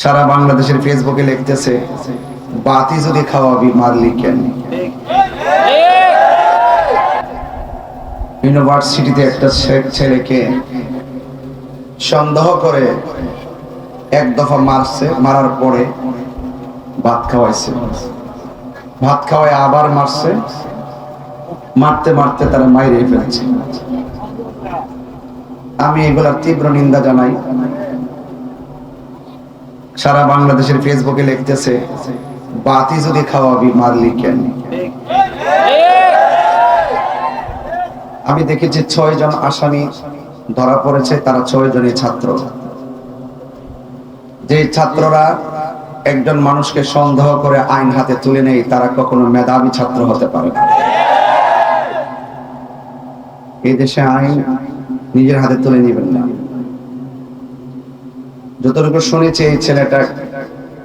সারা বাংলাদেশের ফেসবুকে লিখতেছে, বাতি যদি খাওয়াবি মারলি কেন ইউনিভার্সিটিতে একটা ছেলেকে সন্দেহ করে এক দফা মারছে, মারার পরে ভাত খাওয়াইছে। ভাত খাওয়ায় আবার মারছে, মারতে মারতে তারা মাইরে ফেলছে। আমি এগুলার তীব্র নিন্দা জানাই। সারা বাংলাদেশের ফেসবুকে লিখতেছে, বাতি যদি খাওয়াবি, মারলি কেন? আমি দেখেছি ছয় জন আসামি ধরা পড়েছে, তারা ছয় জনই ছাত্র। যে ছাত্ররা একজন মানুষকে সন্দেহ করে আইন হাতে তুলে নেই তারা কখনো মেধাবী ছাত্র হতে পারে না। এই দেশে আইন নিজের হাতে তুলে নেবেন না। যতটুকু শুনেছি, এই ছেলেটা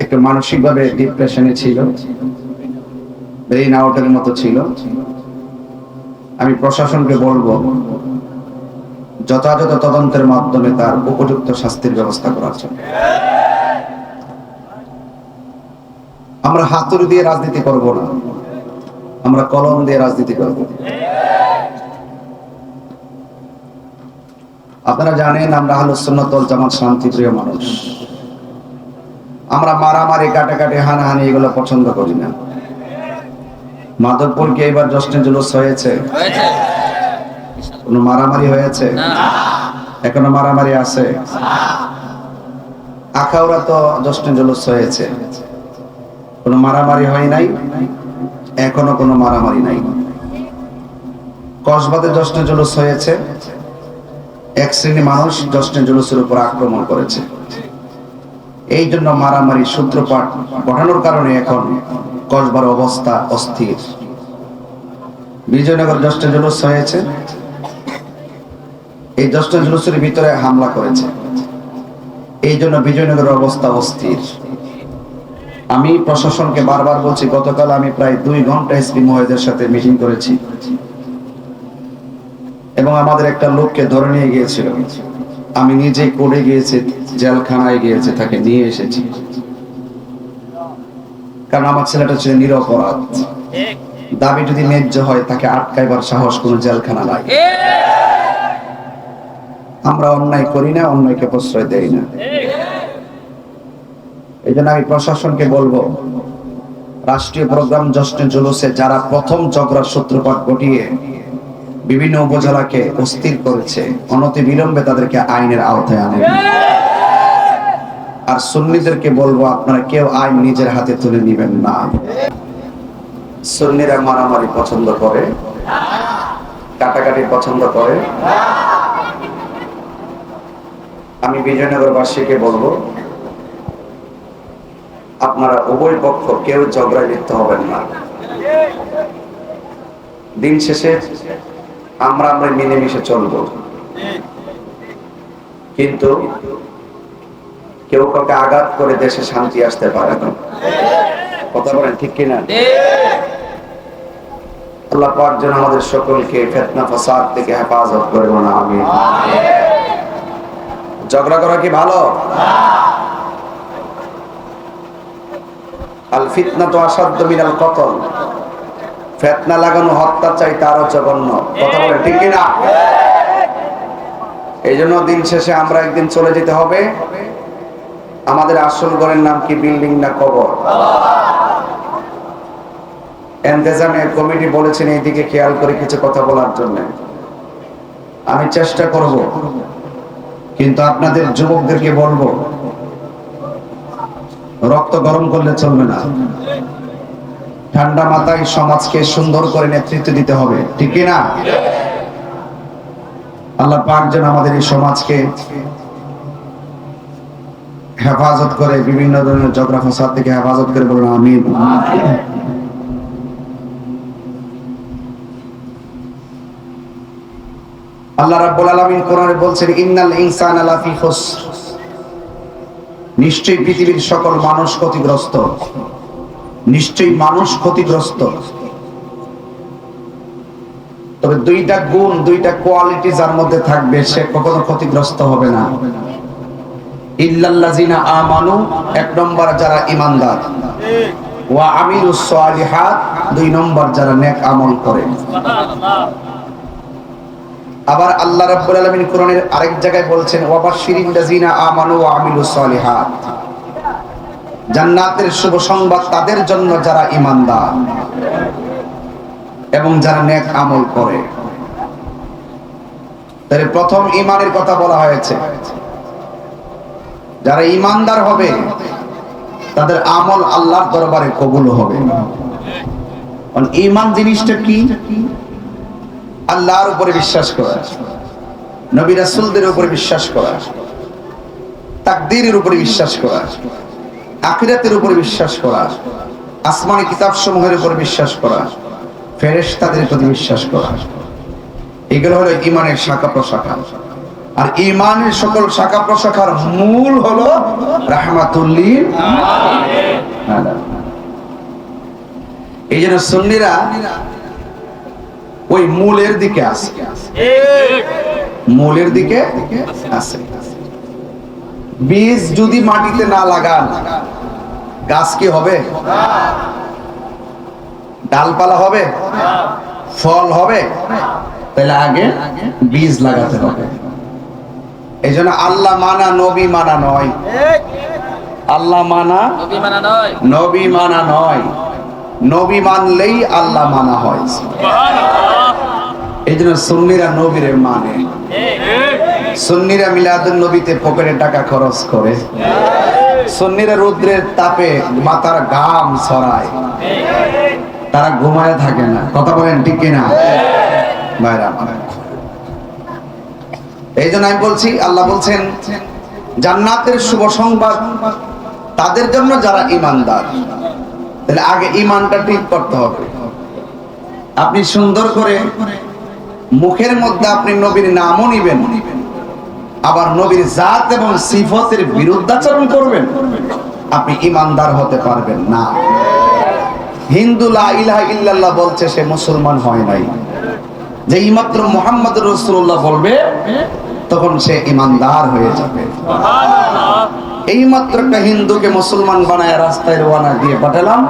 একটু মানসিকভাবে ডিপ্রেশনে ছিল ব্রেইন আউটের মতো ছিল। আমি প্রশাসনকে বলব, যথাযথ তদন্তের মাধ্যমে তার উপযুক্ত শাস্তির ব্যবস্থা করার জন্য। আমরা হাতুড়ি দিয়ে রাজনীতি করব না। আমরা কলম দিয়ে রাজনীতি করব। আপনারা জানেন আমরা আলোচনাতল জামাত শান্তিপ্রিয় মানুষ। আমরা মারামারি কাটাকাটি হানাহানি এগুলো পছন্দ করি না। মাধবপুর কি এবার জশ্নে জুলুস হয়েছে। কোনো মারামারি হয়েছে? এখনও মারামারি আছে? আখাউড়া তো জশ্নে জুলুস হয়েছে। কোনো মারামারি হয় নাই? এখনও কোনো মারামারি নাই। কসবাতে জশ্নে জুলুস হয়েছে? এক শ্রেণি মানুষ জশ্নে জুলুসের উপর আক্রমণ করেছে। এই জন্য মারামারি, সূত্রপাত ঘটানোর কারণে এখন কসবার অবস্থা অস্থির। বিজয়নগর জশ্নে জুলুস হয়েছে। এই দশটা জুলুসের ভিতরে হামলা করেছে। এই জন্য বিজয়নগরের অবস্থা অস্থির। আমি প্রশাসনকে বারবার বলছি, গতকাল আমি প্রায় দুই ঘণ্টা এসপি মহোদয়ের সাথে মিটিং করেছি। এবং আমাদের একটা লোককে ধরে নিয়ে গিয়েছিল। আমি নিজে কোর্টে গিয়েছি, জেলখানায় গিয়েছে, তাকে নিয়ে এসেছি। কারণ আমার ছেলেটা ছিল নিরপরাধ। দাবি যদি ন্যায্য হয়, তাকে আটকাইবার সাহস কোনো জেলখানা নাই। আমরা অন্যায় করি না, অন্যায়কে প্রশ্রয় দেই না। এই জন্য আমি প্রশাসনকে বলব, রাষ্ট্রীয় প্রোগ্রাম জশ্নে জুলুসে যারা প্রথম ঝগড়ার সূত্রপাত ঘটিয়ে বিভিন্ন উপজেলাকে অস্থির করেছে। অনতি বিলম্বে তাদেরকে আইনের আওতায় আনে আর সুন্নিদেরকে বলব, আপনারা কেউ আইন নিজের হাতে তুলে নেবেন না। সুন্নিরা মারামারি পছন্দ করে, কাটাকাটি পছন্দ করে। আমি বিজয়নগরবাসীকে বলব, আপনারা উভয় পক্ষ কেউ ঝগড়ায় লিপ্ত হবেন না। দিন শেষে আমরা আমরা মিলেমিশে চলব। কিন্তু কেউ কাউকে আঘাত করে দেশে শান্তি আসতে পারে না। কথা বলেন ঠিক কিনা? আল্লাহ পাক যেন আমাদের সকলকে ফেতনা, ফাসাদ থেকে হেফাজত করে না আমি ঝগড়া করা কি ভালো? আল ফিতনা তো আসাধ্য মিনাল কতল। ফেতনা লাগানো, হত্যা চাই তারও জঘন্য। কথা বলে, ঠিক না এই জন্য দিন শেষে আমরা একদিন চলে যেতে হবে। আমাদের আসল ঘরের নাম কি, বিল্ডিং না কবর? কমিটি বলেছেন, এইদিকে খেয়াল করে কিছু কথা বলার জন্য। আমি চেষ্টা করব, কিন্তু আপনাদের যুবকদেরকে বলব, রক্ত গরম করলে চলবে না। ঠান্ডা মাথায় সমাজকে সুন্দর করে নেতৃত্ব দিতে হবে। ঠিক না আল্লাহ পাক যেন আমাদের এই সমাজকে হেফাজত করে, বিভিন্ন ধরনের ঝগড়া ফসাদ থেকে হেফাজত করে বলুন, আমিন। আল্লাহ রাব্বুল আলামিন কোরআনে বলছেন, ইন্নাল ইনসানা লাফি খুসর। নিশ্চয়ই পৃথিবীর সকল মানুষ ক্ষতিগ্রস্ত। নিশ্চয়ই মানুষ ক্ষতিগ্রস্ত। তবে দুইটা গুণ, দুইটা কোয়ালিটি যার মধ্যে থাকবে, সে কখনো ক্ষতিগ্রস্ত হবে না। ওয়া আবার আল্লাহ কোরআনের আরেক জায়গায় বলছেন ওয়াবাশশিরিল লাযিনা আমানু ওয়া আমিলুস জান্নাতের শুভ সংবাদ তাদের জন্য যারা ঈমানদার এবং যারা নেক আমল করে। তাহলে প্রথম ঈমানের কথা বলা হয়েছে। যারা ঈমানদার হবে, তাদের আমল আল্লাহর দরবারে কবুল হবে। ঈমান জিনিসটা কি? আল্লাহর উপরে বিশ্বাস করা। নবী রাসূলদের উপরে বিশ্বাস করা। তাকদীরের উপরে বিশ্বাস করা। আখিরাতের উপরে বিশ্বাস করা আসমানি কিতাব সমূহের উপরে বিশ্বাস করা ফেরেশতাদের প্রতি বিশ্বাস করা। এগুলো হলো ইমানের শাখা প্রশাখা। আর ইমানের সকল শাখা প্রশাখার মূল হলো রাহমাতুল্লিল এই জন্য সুন্নিরা ওই মূলের দিকে আছে। মূলের দিকে আছে। বীজ যদি মাটিতে না লাগান গাছ কি হবে? ডালপালা হবে? ফল হবে? তাহলে আগে বীজ লাগাতে হবে। এই জন্য আল্লাহ মানা নবী মানা নয়। আল্লাহ মানা নবী মানা নয়। নবী মানা নয়। নবী মানলেই আল্লাহ মানা হয়। এই জন্য সুন্নিরা নবীরে মানে। সুন্নিরা মিলাদুন নবীতে পকেটে টাকা খরচ করে। সুন্নিরা রুদ্রের তাপে মাথার ঘাম ছড়ায়। তারা ঘুমায় থাকে না। কথা বলেন ঠিক কিনা? ভাইরা এই জন্য আমি বলছি, আল্লাহ বলছেন, জান্নাতের শুভ সংবাদ তাদের জন্য যারা ইমানদার তাহলে আগে ইমানটা ঠিক করতে হবে। আপনি সুন্দর করে মুখের মধ্যে আপনি নবীর নামও নিবেন। আবার নবীর জাত এবং সিফতের বিরুদ্ধাচরণ করবেন? আপনি ইমানদার হতে পারবেন না। হিন্দু লা ইলাহা ইল্লাল্লাহ বলছে সে মুসলমান হয় নাই। যে ইমাত্র মোহাম্মদ রসুল্লাহ বলবে তখন সে ইমানদার হয়ে যাবে। এই মাত্র একটা হিন্দুকে মুসলমান বানায় রাস্তায় রওনা দিয়ে পাঠালাম।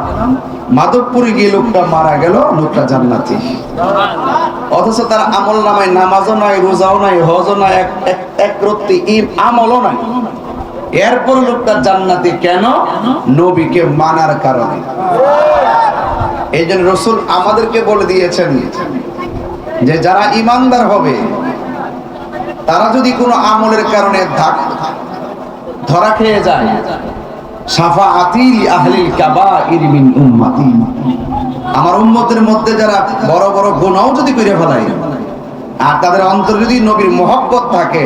মাধবপুরে গিয়ে লোকটা মারা গেল, লোকটা জান্নাতি। অথচ তার আমল নামায় নামাজও নাই, রোজাও নাই, হজও নাই, এক রত্তি আমলও নাই। এরপর লোকটা জান্নাতি কেন? নবীকে মানার কারণে। এই জন্য রসুল আমাদেরকে বলে দিয়েছেন যে যারা ইমানদার হবে তারা যদি কোনো আমলের কারণে ধরা খেয়ে যায় সাফা আতিল আহলিল কাবা ইরমিন উম্মাতি। আমার উম্মতের মধ্যে যারা বড় বড় গুনাহ যদি করে ফেলায়, আর তাদের অন্তর যদি নবীর মহব্বত থাকে,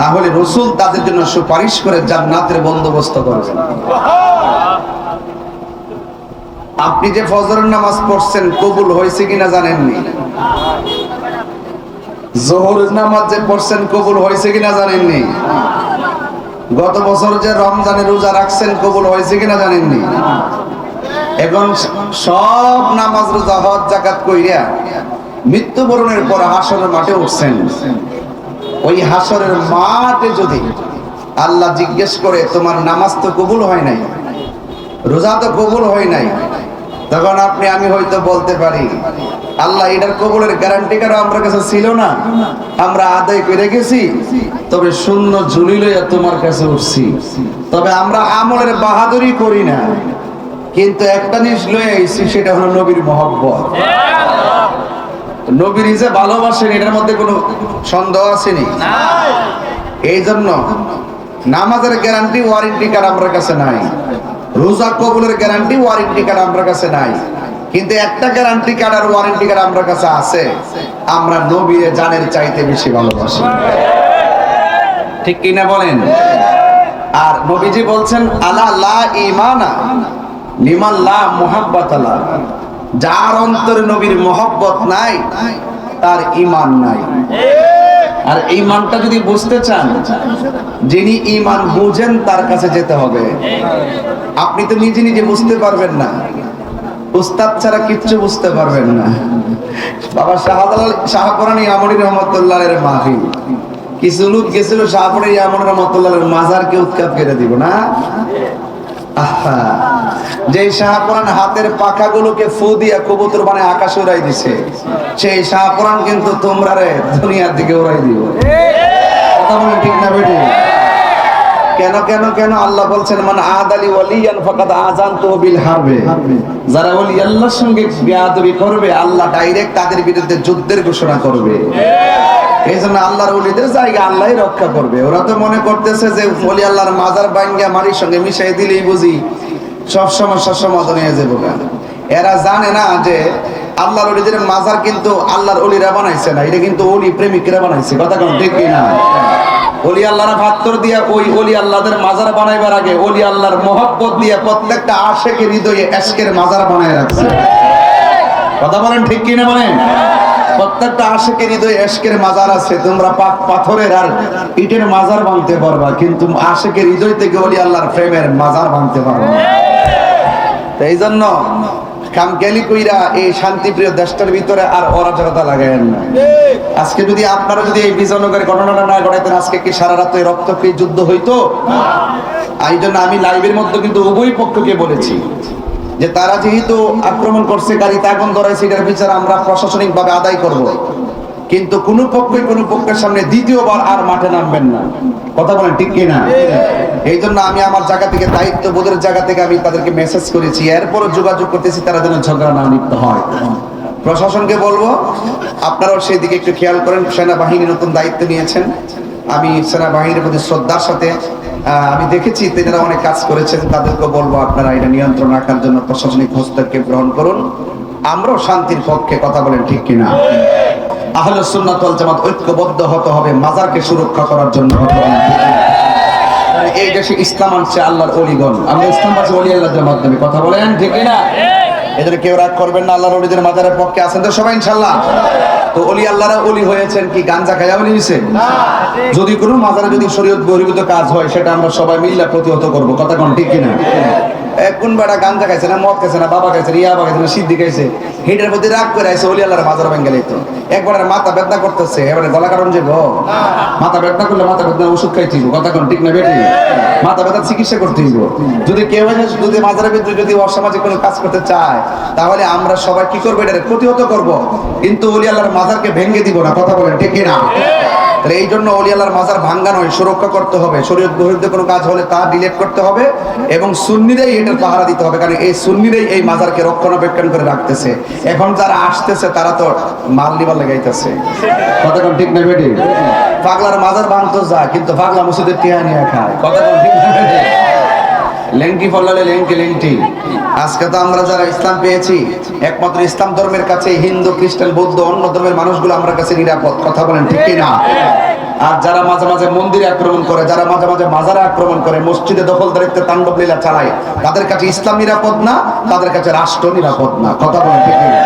তাহলে রসুল তাদের জন্য সুপারিশ করে জান্নাতের বন্দোবস্ত করবেন আপনি যে ফজরের নামাজ পড়ছেন, কবুল হয়েছে কিনা জানেননি? জোহরের নামাজ যে পড়ছেন কবুল হয়েছে কিনা জানেননি? গত বছর যে রমজানে রোজা রাখছেন কবুল হয়েছে কিনা জানেননি? এবং সব নামাজ, রোজা, হজ জাকাত কইরা মৃত্যুবরণের পর হাসরের মাঠে উঠছেন। ওই হাসরের মাঠে যদি আল্লাহ জিজ্ঞেস করে, তোমার নামাজ তো কবুল হয় নাই? রোজা তো কবুল হয় নাই? তখন আপনি আমি হয়তো বলতে পারি আল্লাহ এটার কবুলের গ্যারান্টি কারও আমার কাছে ছিল না? আমরা আদায় করে গেছি তবে শূন্য ঝুলি লইয়া তোমার কাছে উঠছি। তবে আমরা আমলের বাহাদুরি করি না কিন্তু একটা জিনিস লয়ে আইছি সেটা হলো নবীর মহব্বত। নবীর যে ভালোবাসেন এটার মধ্যে কোনো সন্দেহ আসেনি? এই জন্য নামাজের গ্যারান্টি ওয়ারেন্টি কার আমার কাছে নাই। রোজা কবুলের গ্যারান্টি ওয়ারেন্টি কার্ড আমার কাছে নাই। কিন্তু একটা গ্যারান্টি কার্ড আর ওয়ারেন্টি কার্ড আমার কাছে আছে। আমরা নবীর জানের চাইতে বেশি ভালোবাসি। ঠিক কিনা বলেন? আর নবীজি বলছেন, আলা লা ইমানা লিমান লা মুহাব্বাত আলা যার অন্তরে নবীর মহব্বত নাই, তার ইমান নাই। আর ইমানটা যদি বুঝতে চান, যিনি ইমান বুঝেন, তার কাছে যেতে হবে। আপনি তো নিজে নিজে বুঝতে পারবেন না। উস্তাদ ছাড়া কিচ্ছু বুঝতে পারবেন না। বাবা শাহজালাল শাহপুরানি আমরি রহমতুল্লাহ এর মাহফিল কিছু লোক গেছিল শাহপুরে ইয়ামনের মতলালের মাজারকে উৎখাত করে দিব, না? আহা, যে শাহপুরান হাতের পাখাগুলোকে ফু দিয়া কবুতর বানায় আকাশে উড়াই দিছে সেই শাহপুরান কিন্তু তোমরা রে দুনিয়ার দিকে উড়াই দিব কথা ঠিক না বেটি কেন কেন কেন আল্লাহ বলছেন মানে আদ আলী ওয়ালিয়ান ফাকাদ আজান বিল হারবে। যারা ওলি আল্লাহর সঙ্গে বেয়াদবি করবে আল্লাহ ডাইরেক্ট তাদের বিরুদ্ধে যুদ্ধের ঘোষণা করবে। এই জন্য আল্লাহর ওলিদের জায়গা আল্লাহই রক্ষা করবে। ওরা তো মনে করতেছে যে ওলি আল্লাহর মাজার মারির সঙ্গে মিশাই দিলেই বুঝি সব সমস্যার সমাধান হয়ে যাব এরা জানে না যে আল্লাহর ওলিদের মাজার কিন্তু আল্লাহর ওলিরা বানাইছে না, এটা কিন্তু ওলি প্রেমিকরা বানাইছে। কথা কোন না আল্লাহরা ভাত্তর দিয়া ওই ওলি আল্লাহদের মাজার বানাইবার আগে ওলি আল্লাহর মহব্বত দিয়ে প্রত্যেকটা আশেকের হৃদয়ে এশকের মাজার বানায় রাখছে। কথা বলেন ঠিক কি না বলেন? প্রত্যেকটা আশেকের হৃদয়ে এশকের মাজার আছে। তোমরা পাক পাথরের আর ইটের মাজার বানতে পারবা কিন্তু আশেকের হৃদয় থেকে ওলি আল্লাহর প্রেমের মাজার বানতে পারবা। তো এই জন্য কইরা এই শান্তিপ্রিয় দেশটার ভিতরে আর অরাজকতা লাগায়েন না। আজকে যদি আপনারা যদি এই বিজয়নগরের ঘটনাটা না ঘটাইতেন আজকে কি সারা রাত এই রক্তক্ষয়ী যুদ্ধ হইতো? এই জন্য আমি লাইভের মধ্যে কিন্তু উভয় পক্ষকে বলেছি। যে তারা যেহেতু আক্রমণ করছে, গাড়ি তাগন ধরাইছে, এটার বিচার আমরা প্রশাসনিক ভাবে আদায় করব। কিন্তু কোন পক্ষই কোন পক্ষের সামনে দ্বিতীয়বার আর মাঠে নামবেন না। কথা বলেন ঠিক কিনা এই জন্য আমি আমার জায়গা থেকে দায়িত্ব বোধের জায়গা থেকে আমি তাদেরকে মেসেজ করেছি। এরপরও যোগাযোগ করতেছি, তারা যেন ঝগড়া না লিপ্ত হয়। প্রশাসনকে বলব, আপনারাও সেই দিকে একটু খেয়াল করেন। সেনাবাহিনী নতুন দায়িত্ব নিয়েছেন। আমি সেনাবাহিনীর প্রতি শ্রদ্ধার সাথে আমি দেখেছি তেনারা অনেক কাজ করেছেন তাদেরকে বলব আপনারা এটা নিয়ন্ত্রণ রাখার জন্য প্রশাসনিক হস্তক্ষেপ গ্রহণ করুন। আমরাও শান্তির পক্ষে কথা বলেন, ঠিক কিনা? আহলে সুন্নাত ওয়াল জামাত ঐক্যবদ্ধ হতে হবে, মাজারকে সুরক্ষা করার জন্য বলেন এই দেশে ইসলাম আনছে আল্লাহর অলিগণ। আমরা ইসলাম পাচ্ছি অলি আল্লাহর মাধ্যমে, কথা বলেন, ঠিক কিনা? এদের কেউ রাগ করবেন না, আল্লাহর অলিদের মাজারের পক্ষে আছেন তো সবাই ইনশাল্লাহ তো অলি আল্লাহরা অলি হয়েছেন কি গাঞ্জা খাইয়া অলি হয়েছে যদি কোনো মাজারে যদি শরীয়ত বহির্ভূত কাজ হয় সেটা আমরা সবাই মিল্লা প্রতিহত করব। কথা কোন? ঠিক কিনা? কোন বেটা গাঞ্জা খাইছে না, মদ খাইছে না, বাবা খাইছে না, ইয়াবা খাইছে না, সিদ্ধি খাইছে। হিটের প্রতি রাগ করে আছে আল্লাহর ভেঙ্গে তো একবার মাথা করতেছে, এবারে গলা কারণ যাব মাথা করলে মাথা ওষুধ কথা কোন ঠিক না বেটি মাথা চিকিৎসা করতে যদি কেউ যদি মাজারের ভিতরে যদি অসামাজিক কোনো কাজ করতে চায়, তাহলে আমরা সবাই কি করব এটা প্রতিহত করব। কিন্তু অলি আল্লাহর মাজারকে ভেঙে দিব না, কথা বলেন ঠিক না তাহলে এই জন্য অলিয়ালার আল্লাহর মাজার ভাঙ্গা নয় সুরক্ষা করতে হবে। শরীয়ত বহির্ভূত কোনো কাজ হলে তা ডিলেট করতে হবে এবং সুন্নিরাই এটার পাহারা দিতে হবে কারণ এই সুন্নিরাই এই মাজারকে রক্ষণাবেক্ষণ করে রাখতেছে। এখন যারা আসতেছে তারা তো মাল নিবার লাগাইতেছে ঠিক না বেটি? পাগলার মাজার ভাঙতো যা কিন্তু পাগলা মসজিদের টিয়া নিয়ে খায়। কথা ঠিক না লেংটি ফলালে লেংটি লেংটি আজকে তো আমরা যারা ইসলাম পেয়েছি, একমাত্র ইসলাম ধর্মের কাছে, হিন্দু, খ্রিস্টান, বৌদ্ধ, অন্য ধর্মের মানুষগুলো আমরা কাছে নিরাপদ, কথা বলেন ঠিক কি না আর যারা মাঝে মাঝে মন্দিরে আক্রমণ করে, যারা মাঝে মাঝে মাজারে আক্রমণ করে, মসজিদে দখল দখলদারিত্বে তাণ্ডব লীলা চালায়, তাদের কাছে ইসলাম নিরাপদ না? তাদের কাছে রাষ্ট্র নিরাপদ না? কথা বলেন ঠিক কি না?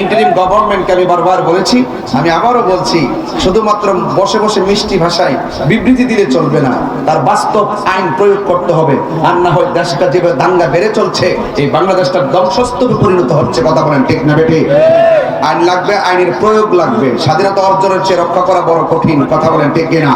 ইন্টারিম গভর্নমেন্টকে আমি বারবার বলেছি, আমি আবারও বলছি, শুধুমাত্র বসে বসে মিষ্টি ভাষায় বিবৃতি দিলে চলবে না। তার বাস্তব আইন প্রয়োগ করতে হবে, আর না হয় দেশটা যেভাবে দাঙ্গা বেড়ে চলছে, এই বাংলাদেশটা ধ্বংসস্তূপে পরিণত হচ্ছে, কথা বলেন ঠিক না বেটি আইন লাগবে, আইনের প্রয়োগ লাগবে, স্বাধীনতা অর্জনের চেয়ে রক্ষা করা বড় কঠিন, কথা বলেন ঠিক কিনা?